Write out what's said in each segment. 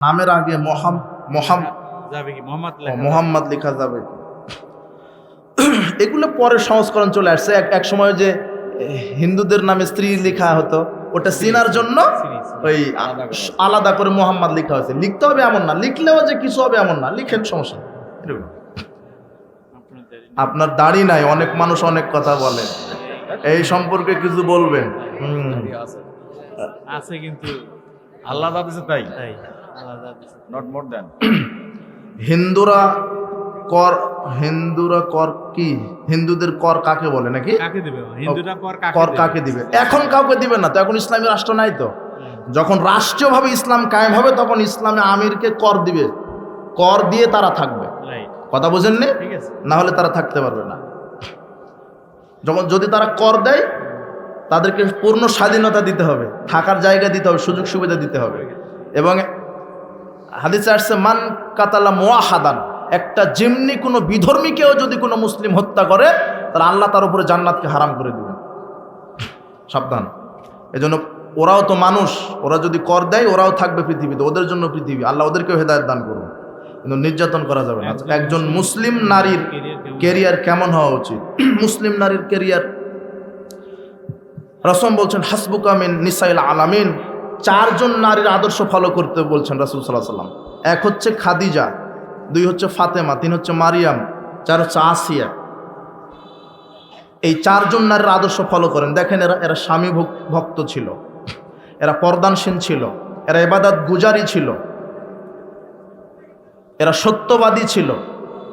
নামের আগে মহাম মহাম যাবে কি? মোহাম্মদ মোহাম্মদ লেখা যাবে। এগুলো পরে সংস্করণ চলে আসছে। এক এক সময় যে হিন্দুদের নামে স্ত্রী লেখা হতো। ওটা সিনার জন্য ওই আলাদা করে। মোহাম্মদ লেখা হয়েছে। লিখতে হবে এমন না। লিখলেও যে কিছু হবে এমন না। লিখেন সমস্যা আপনার দাড়ি নাই। অনেক মানুষ অনেক কথা বলে। এই সম্পর্কে কিছু বলবেন। হুম। আছে কিন্তু আল্লাহ তাই। তাই। নট মোর দেন হিন্দুরা কর হিন্দুরা কর কি? হিন্দুদের কর কাকে বলে নাকি? কাকে দিবে? হিন্দুরা কর কাকে কর দিবে? কাকে দিবে? এখন কাউকে দিবে না তো এখন ইসলামী রাষ্ট্র নাই তো। যখন রাষ্ট্রীয়ভাবে ইসলাম কায়েম হবে তখন ইসলামে আমিরকে কর দিবে। কর দিয়ে তারা থাকবে। কথা আছে। না হলে তারা থাকতে পারবে না। যখন যদি তারা কর দেয় তাদেরকে পূর্ণ স্বাধীনতা দিতে হবে। থাকার জায়গা দিতে হবে সুযোগ সুবিধা দিতে হবে। এবং হাদিসে আসছে মান কাতালা মোয়াহাদান একটা যেমনি কোনো বিধর্মীকেও যদি কোনো মুসলিম হত্যা করে তাহলে আল্লাহ তার উপরে জান্নাতকে হারাম করে দিবেন। সাবধান। এজন্য ওরাও তো মানুষ ওরা যদি কর দেয় ওরাও থাকবে পৃথিবীতে ওদের জন্য পৃথিবী। আল্লাহ ওদেরকেও হেদায়ত দান করুন। কিন্তু নির্যাতন করা যাবে না। একজন মুসলিম নারীর কেরিয়ার কেমন হওয়া উচিত? মুসলিম নারীর কেরিয়ার রসম বলছেন হাসবুকামিন নিসাইল আলামিন চারজন নারীর আদর্শ ফলো করতে বলছেন রাসুল সাল্লাহ সাল্লাম এক হচ্ছে খাদিজা, দুই হচ্ছে ফাতেমা, তিন হচ্ছে মারিয়াম, চার হচ্ছে আসিয়া। এই চারজন নারীর আদর্শ ফলো করেন। দেখেন এরা এরা স্বামী ভক্ত ছিল। এরা পর্দানসীন ছিল। এরা এবাদাত গুজারি ছিল। এরা সত্যবাদী ছিল।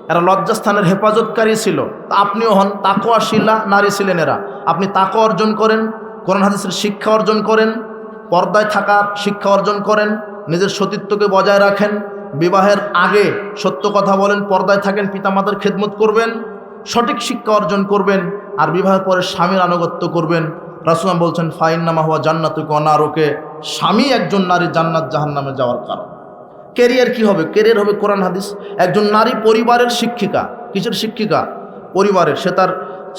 এরা লজ্জাস্থানের হেফাজতকারী ছিল। আপনিও হন তাকোয়া শিলা নারী ছিলেন এরা। আপনি তাকো অর্জন করেন, কোরআন হাদিসের শিক্ষা অর্জন করেন পর্দায় থাকার শিক্ষা অর্জন করেন, নিজের সতীত্বকে বজায় রাখেন। বিবাহের আগে সত্য কথা বলেন, পর্দায় থাকেন, পিতামাতার খেদমত করবেন, সঠিক শিক্ষা অর্জন করবেন, আর বিবাহের পরে স্বামীর আনুগত্য করবেন। রাসুলাম বলছেন ফাইন নামা হওয়া জান্নাতুকে অনারোকে স্বামী একজন নারী জান্নাত জাহান্নামে যাওয়ার কারণ। কেরিয়ার কি হবে? কেরিয়ার হবে কোরআন, হাদিস। একজন নারী পরিবারের শিক্ষিকা, কিসের শিক্ষিকা? পরিবারের। সে তার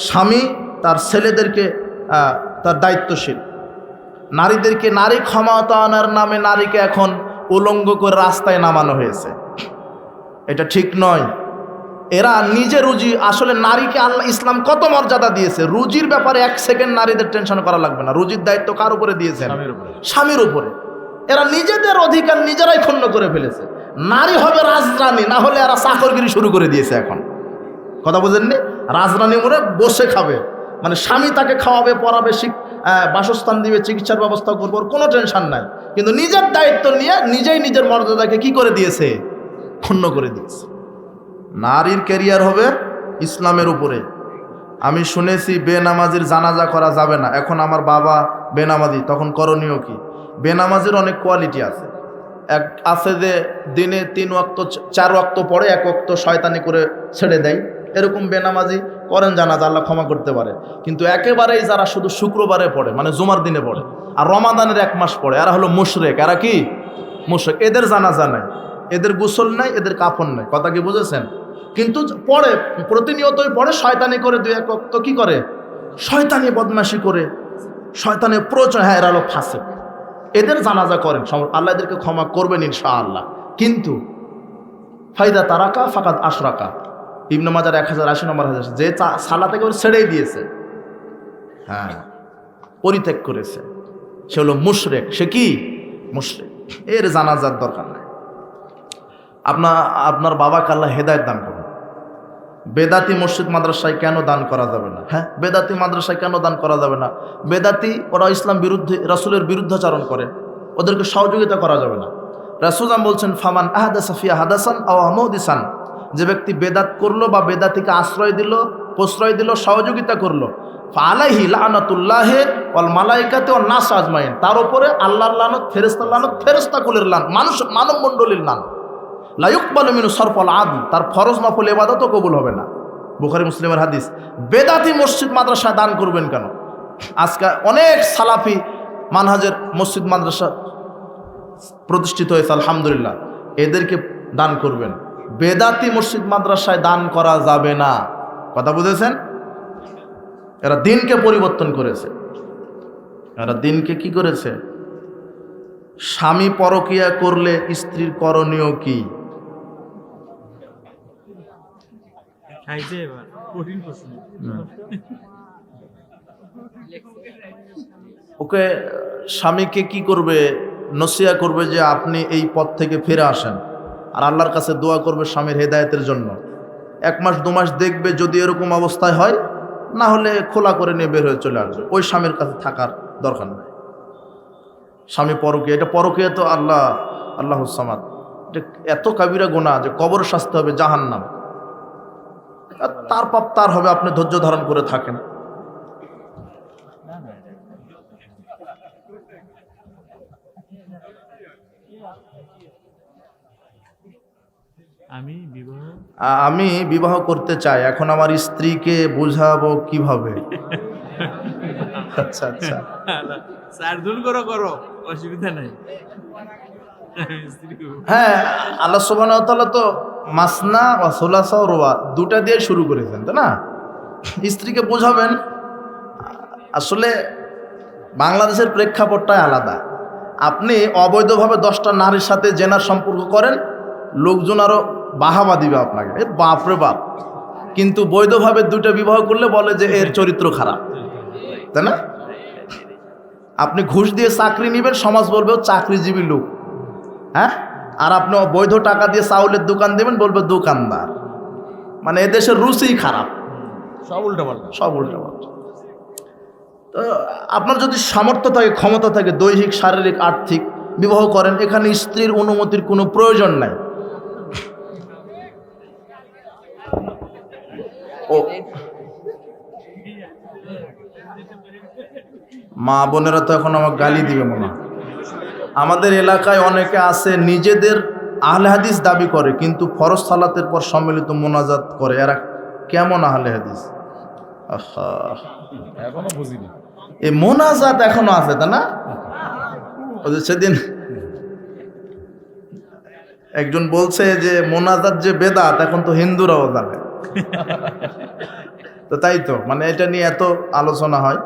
স্বামী, তার ছেলেদেরকে তার দায়িত্বশীল। নারীদেরকে নারী ক্ষমতায়নের নামে নারীকে এখন উলঙ্গ করে রাস্তায় নামানো হয়েছে। এটা ঠিক নয়। এরা নিজে রুজি আসলে নারীকে আল্লাহ ইসলাম কত মর্যাদা দিয়েছে? রুজির ব্যাপারে এক সেকেন্ড নারীদের টেনশন করা লাগবে না। রুজির দায়িত্ব কার উপরে দিয়েছেন? স্বামীর উপরে। এরা নিজেদের অধিকার নিজেরাই ক্ষুণ্ণ করে ফেলেছে। নারী হবে রাজরানী না হলে এরা চাকরগিরি শুরু করে দিয়েছে এখন। কথা বুঝেননি? রাজরানী মনে বসে খাবে। মানে স্বামী তাকে খাওয়াবে পড়াবে আহ, বাসস্থান দিবে, চিকিৎসার ব্যবস্থা করব কোনো টেনশন নাই। কিন্তু নিজের দায়িত্ব নিয়ে নিজেই নিজের মর্যাদাকে কি করে দিয়েছে? ক্ষুণ্ণ করে দিয়েছে। নারীর ক্যারিয়ার হবে ইসলামের উপরে। আমি শুনেছি, বেনামাজির জানাজা করা যাবে না। এখন আমার বাবা বেনামাজি, তখন করণীয় কি? বেনামাজির অনেক কোয়ালিটি আছে। এক, আছে যে দিনে তিন ওয়াক্ত, চার ওয়াক্ত পরে এক ওয়াক্ত শয়তানি করে ছেড়ে দেয়। এরকম বেনামাজি করেন জানাজা আল্লাহ ক্ষমা করতে পারে। কিন্তু একেবারেই যারা শুধু শুক্রবারে পড়ে মানে জুমার দিনে পড়ে, আর রমাদানের এক মাস পড়ে, এরা হলো মুশরেক। এরা কি? মুশরেক। এদের জানাজা নাই, এদের গোসল নাই, এদের কাফন নাই। কথা কি বুঝেছেন? কিন্তু পড়ে, প্রতিনিয়তই পড়ে, শয়তানি করে দুই এক অক্ত কি করে? শয়তানি বদমাশি করে, শয়তানি প্রচুর হ্যাঁ এরা হলো ফাঁসে এদের জানাজা করেন। আল্লাহ এদেরকে ক্ষমা করবেন ইনশাআল্লাহ। কিন্তু ফায়দা তারাকা ফাকাত আশরাকা। ইবনে মাজার এক হাজার আশি নম্বর হাজার যে চা- সালা থেকে ওর ছেড়েই দিয়েছে। হ্যাঁ পরিত্যাগ করেছে। সে হলো মুশরেক। সে কি? মুশরেক। এর জানাজার দরকার নাই। আপনার আপনার বাবাকে আল্লাহ হেদায়ত দান করুন। বেদাতি মসজিদ মাদ্রাসায় কেন দান করা যাবে না? হ্যাঁ বেদাতি মাদ্রাসায় কেন দান করা যাবে না? বেদাতি, ওরা ইসলাম বিরুদ্ধে, রাসুলের বিরুদ্ধাচারণ করে। ওদেরকে সহযোগিতা করা যাবে না। রাসুলাম বলছেন, ফামান আহাদা সাফিয়া হাদাসান আহমদিসান। যে ব্যক্তি বেদাত করল বা বেদাতিকে আশ্রয় দিল, প্রশ্রয় দিল, সহযোগিতা করল আলাইহি লানাতুল্লাহে ওয়াল মালাইকাতে ও নাস আজমাইন। তার উপরে আল্লাহর লানত ফেরেস্তা লানত ফেরেস্তা কুলের লান, মানুষ, মানব মণ্ডলীর লানত লায়ুকবাল মিনু সরফল আদি তার ফরজ নফল এবাদতও কবুল হবে না। বুখারি মুসলিমের হাদিস, বেদাতি মসজিদ মাদ্রাসা দান করবেন কেন? আজকে অনেক সালাফি মানহাজের মসজিদ মাদ্রাসা প্রতিষ্ঠিত হয়েছে, আলহামদুলিল্লাহ। এদেরকে দান করবেন। বেদাতি মসজিদ মাদ্রাসায় দান করা যাবে না। কথা বুঝেছেন? এরা দিনকে পরিবর্তন করেছে। এরা দিনকে কি করেছে? স্বামী পরকিয়া করলে স্ত্রীর করণীয় কি? ওকে স্বামীকে কি করবে? নসিয়া করবে যে আপনি এই পথ থেকে ফিরে আসেন। আর আল্লাহর কাছে দোয়া করবে স্বামীর হেদায়েতের জন্য। এক মাস, দু মাস দেখবে যদি এরকম অবস্থায় হয়, না হলে খোলা করে নিয়ে বের হয়ে চলে আসবে। ওই স্বামীর কাছে থাকার দরকার নেই। স্বামী পরকে এটা পরকে তো আল্লাহ আল্লাহ সামাদ। এটা এত কাবিরা গোনা যে কবর শাস্তি হবে জাহান্নাম। তার পাপ তার হবে, আপনি ধৈর্য ধারণ করে থাকেন। আমি বিবাহ আমি বিবাহ করতে চাই। এখন আমার স্ত্রীকে বোঝাবো কীভাবে? আচ্ছা আচ্ছা। করো করো। অসুবিধা নাই। হ্যাঁ আল্লাহ সুবাহ তো মাসনা বা সোলাসা রোয়া দুটা দিয়ে শুরু করেছেন তাই না? স্ত্রীকে বোঝাবেন। আসলে বাংলাদেশের প্রেক্ষাপটটাই আলাদা। আপনি অবৈধভাবে দশটা নারীর সাথে জেনার সম্পর্ক করেন লোকজন আরও বাহাবা দিবে আপনাকে। এ বাপরে বাপ। কিন্তু বৈধভাবে দুটো বিবাহ করলে বলে যে এর চরিত্র খারাপ। তাই না? আপনি ঘুষ দিয়ে চাকরি নেবেন সমাজ বলবে চাকরিজীবী লোক। হ্যাঁ? আর আপনি বৈধ টাকা দিয়ে চাউলের দোকান দেবেন বলবে দোকানদার। মানে এদেশের রুচিই খারাপ। সব উল্টা পাল্টা সব উল্টা তো আপনার যদি সামর্থ্য থাকে ক্ষমতা থাকে দৈহিক শারীরিক আর্থিক বিবাহ করেন এখানে স্ত্রীর অনুমতির কোনো প্রয়োজন নাই। ও। মা বোনেরা তো এখন আমাকে গালি দিবে মনে আমাদের এলাকায় অনেকে আছে নিজেদের আহলে হাদিস দাবি করে কিন্তু ফরজ সালাতের পর সম্মিলিত মোনাজাত করে। এরা কেমন আহলে হাদিস? এখনও বুঝিনি। এই মোনাজাত এখনও আছে তা না? সেদিন একজন বলছে যে মোনাজাত যে বেদাত এখন তো হিন্দুরাও জানে। তো তাই তো মানে এটা নিয়ে এত আলোচনা হয়।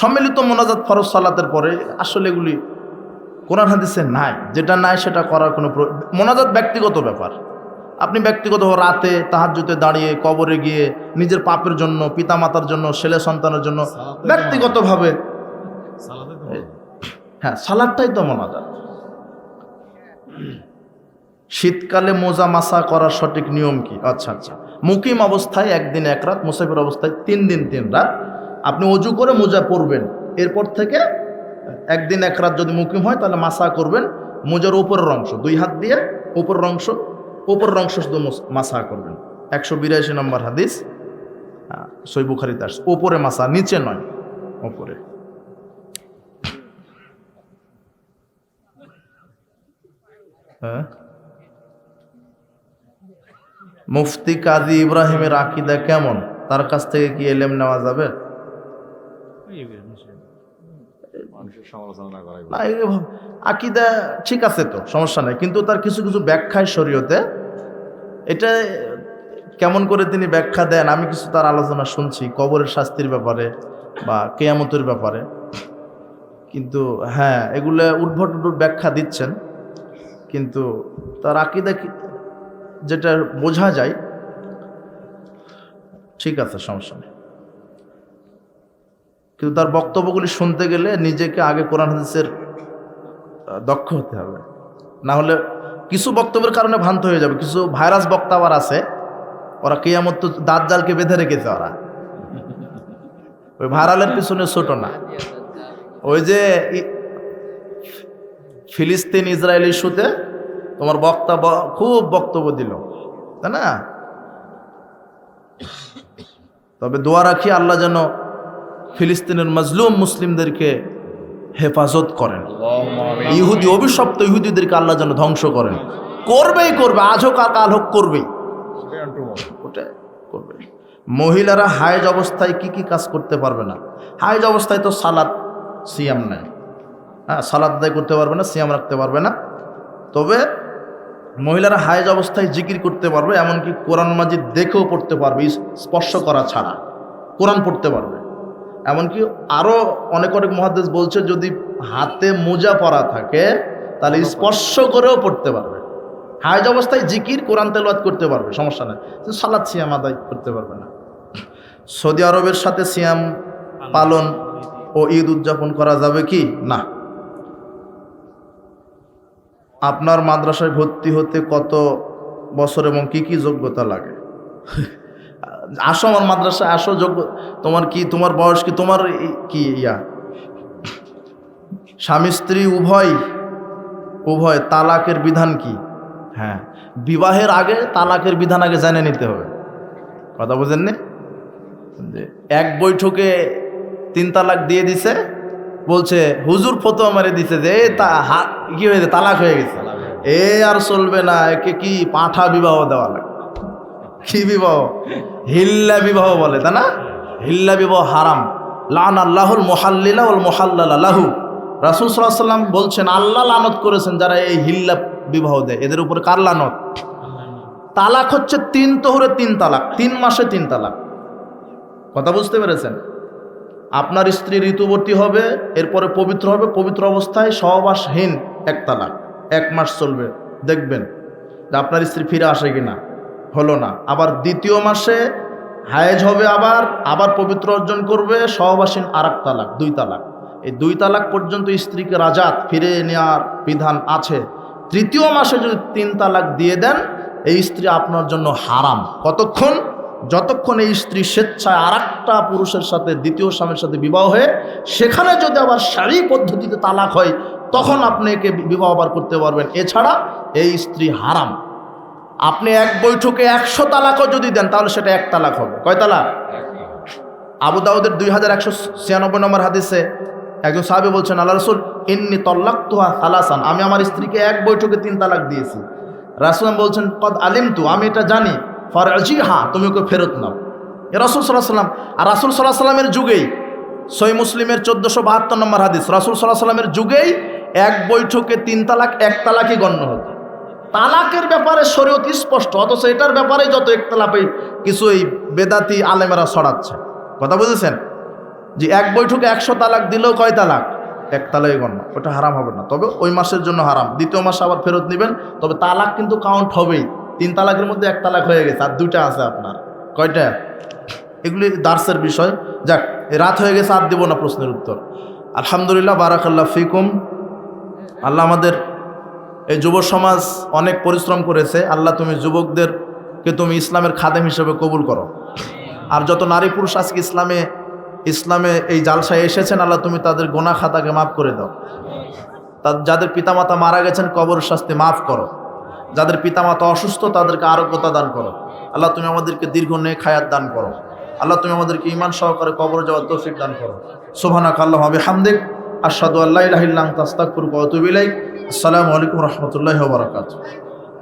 সম্মিলিত মোনাজাত ফরজ সালাতের পরে আসলে এগুলি কোরআন হাদিসে নাই। যেটা নাই সেটা করার কোনো মোনাজাত ব্যক্তিগত ব্যাপার। আপনি ব্যক্তিগত রাতে তাহাজ্জুতে দাঁড়িয়ে কবরে গিয়ে নিজের পাপের জন্য পিতামাতার জন্য ছেলে সন্তানের জন্য ব্যক্তিগতভাবে হ্যাঁ। সালাদটাই তো মোনাজাত। শীতকালে মোজা মাসা করার সঠিক নিয়ম কি? আচ্ছা আচ্ছা। মুকিম অবস্থায় একদিন এক রাত মুসাফির অবস্থায় তিন দিন তিন রাত। আপনি অজু করে মোজা পরবেন। এরপর থেকে একদিন এক রাত যদি মুকিম হয় তাহলে মাসা করবেন মোজার উপরের অংশ। দুই হাত দিয়ে উপরের অংশ উপরের অংশ শুধু মাসা করবেন। একশো বিরাশি নম্বর হাদিস হ্যাঁ, সই বুখারিতে আসছে। ওপরে মাসা নিচে নয় ওপরে হ্যাঁ? মুফতি কাজী ইব্রাহিমের আকিদা কেমন? তার কাছ থেকে কি এলেম নেওয়া যাবে? আকিদা ঠিক আছে তো সমস্যা নাই। কিন্তু তার কিছু কিছু ব্যাখ্যায় শরীয়তে এটা কেমন করে তিনি ব্যাখ্যা দেন আমি কিছু তার আলোচনা শুনছি কবরের শাস্তির ব্যাপারে বা কেয়ামতের ব্যাপারে। কিন্তু হ্যাঁ এগুলো উদ্ভট ব্যাখ্যা দিচ্ছেন কিন্তু তার আকিদা কি- যেটা বোঝা যায়, ঠিক আছে, সমস্যা নেই। কিন্তু তার বক্তব্যগুলি শুনতে গেলে নিজেকে আগে কোরআন হাদিসের দক্ষ হতে হবে। না হলে কিছু বক্তব্যের কারণে ভ্রান্ত হয়ে যাবে। কিছু ভাইরাস বক্তা আবার আছে, ওরা কেয়ামত দাঁত জালকে বেঁধে রেখেছে ওরা। ওই ভাইরালের পিছনে ছোট না। ওই যে ফিলিস্তিন ইসরায়েল ইস্যুতে তোমার বক্তা খুব বক্তব্য দিল, তাই না? তবে দোয়া রাখি আল্লাহ যেন ফিলিস্তিনের মজলুম মুসলিমদেরকে হেফাজত করেন। ইহুদি, অভিশপ্ত ইহুদিদেরকে আল্লাহ যেন ধ্বংস করেন। করবেই করবে, আজ হোক আর কাল হোক করবেই। করবে। মহিলারা হায়েজ অবস্থায় কি কি কাজ করতে পারবে না। হায়েজ অবস্থায় তো সালাদ, সিয়াম নেই হ্যাঁ সালাদ আদায় করতে পারবে না, সিয়াম রাখতে পারবে না। তবে মহিলারা হায়েজ অবস্থায় জিকির করতে পারবে এমনকি কোরআন মাজিদ দেখেও পড়তে পারবে স্পর্শ করা ছাড়া। কোরআন পড়তে পারবে। এমনকি আরও অনেক অনেক মহাদেশ বলছে যদি হাতে মোজা পরা থাকে তাহলে স্পর্শ করেও পড়তে পারবে। হায়জ অবস্থায় জিকির কোরআন তেলাওয়াত করতে পারবে সমস্যা নেই। সালাদ সিয়াম আদায় করতে পারবে না। সৌদি আরবের সাথে সিয়াম পালন ও ঈদ উদযাপন করা যাবে কি? না। আপনার মাদ্রাসায় ভর্তি হতে কত বছর এবং কি কি যোগ্যতা লাগে? আসো আমার মাদ্রাসায় আসো যোগ্য তোমার কি তোমার বয়স কি তোমার কি ইয়া? স্বামী স্ত্রী উভয় উভয় তালাকের বিধান কি? হ্যাঁ বিবাহের আগে তালাকের বিধান আগে জেনে নিতে হবে। কথা বুঝেননি? যে এক বৈঠকে তিন তালাক দিয়ে দিছে বলছে হুজুর ফতোয়া মারে দিছে যে তা হাত কি হয়েছে তালাক হয়ে গেছে। এ আর চলবে না একে কি পাঁঠা বিবাহ দেওয়া লাগবে? কি বিবাহ? হিল্লা বিবাহ বলে তা না? হিল্লা বিবাহ হারাম। লান আল্লাহুল মোহাল্লিলা ওল মোহাল্লালা লাহু। রাসুল সাল্লাম বলছেন আল্লাহ লানত করেছেন যারা এই হিল্লা বিবাহ দেয়। এদের উপরে কার লানত? তালাক হচ্ছে তিন তোহরে তিন তালাক তিন মাসে তিন তালাক। কথা বুঝতে পেরেছেন? আপনার স্ত্রী ঋতুবর্তী হবে, এরপরে পবিত্র হবে, পবিত্র অবস্থায় সহবাসহীন এক তালাক এক মাস চলবে। দেখবেন আপনার স্ত্রী ফিরে আসে কিনা। হলো না। আবার দ্বিতীয় মাসে হায়েজ হবে আবার আবার পবিত্র অর্জন করবে সহবাসীন আর তালাক দুই তালাক এই দুই তালাক পর্যন্ত স্ত্রীকে রাজাত ফিরে নেওয়ার বিধান আছে। তৃতীয় মাসে যদি তিন তালাক দিয়ে দেন, এই স্ত্রী আপনার জন্য হারাম। কতক্ষণ? যতক্ষণ এই স্ত্রী স্বেচ্ছায় আর পুরুষের সাথে, দ্বিতীয় স্বামীর সাথে বিবাহ হয়ে, সেখানে যদি আবার শারী পদ্ধতিতে তালাক হয়, তখন আপনি একে বিবাহ আবার করতে পারবেন। এছাড়া এই স্ত্রী হারাম। আপনি এক বৈঠকে একশো তালাকও যদি দেন, তাহলে সেটা এক তালাক হবে। কয় তালাক? আবু দাউদের দুই হাজার একশো ছিয়ানব্বই নম্বর হাদিসে একজন সাহাবি বলছেন আল্লাহ রসুল, ইন্নি তল্লাক তোহা সালাসান। আমি আমার স্ত্রীকে এক বৈঠকে তিন তালাক দিয়েছি। রাসুল বলছেন, কদ আলিম তু আমি এটা জানি। ফরজি হা তুমি ওকে ফেরত নাও। এ রাসুল সাল্লাহ সাল্লাম আর রাসুল সাল্লাহ সাল্লামের যুগেই সই মুসলিমের চোদ্দোশো বাহাত্তর নম্বর হাদিস, রাসুল সাল্লাহ সাল্লামের যুগেই এক বৈঠকে তিন তালাক, এক তালাকই গণ্য হতো। তালাকের ব্যাপারে শরীয়ত স্পষ্ট, অথচ এটার ব্যাপারে যত একতলাপে কিছু এই বেদাতি আলেমেরা ছড়াচ্ছে। কথা বুঝেছেন? যে এক বৈঠকে একশো তালাক দিলেও কয় তালাক? এক তালাকই গণ্য। ওটা হারাম হবে না। তবে ওই মাসের জন্য হারাম। দ্বিতীয় মাসে আবার ফেরত নেবেন। তবে তালাক কিন্তু কাউন্ট হবেই। তিন তালাকের মধ্যে এক তালাক হয়ে গেছে, আর দুইটা আছে আপনার। কয়টা? এগুলি দার্সের বিষয়। যাক, রাত হয়ে গেছে, আর দিব না প্রশ্নের উত্তর। আলহামদুলিল্লাহ, বারাকাল্লাহ ফিকুম। আল্লাহ আমাদের এই যুব সমাজ অনেক পরিশ্রম করেছে। আল্লাহ তুমি যুবকদেরকে তুমি ইসলামের খাদেম হিসেবে কবুল করো। আর যত নারী পুরুষ আজকে ইসলামে ইসলামে এই জালসায় এসেছেন, আল্লাহ তুমি তাদের গোনা খাতাকে মাফ করে দাও। যাদের পিতামাতা মারা গেছেন, কবর শাস্তি মাফ করো। যাদের পিতামাতা অসুস্থ, তাদেরকে আরোগ্যতা দান করো। আল্লাহ তুমি আমাদেরকে দীর্ঘ নেক হায়াত দান করো। আল্লাহ তুমি আমাদেরকে ইমান সহকারে কবর যাওয়ার তৌফিক দান করো। সোভানাক আল্লাহ হবে হামদিক আসাদু আল্লাহ তাস্তাকুর পুরু কতুবিলাইক আসসালামু আলাইকুম রহমতুল্লাহ বারকাত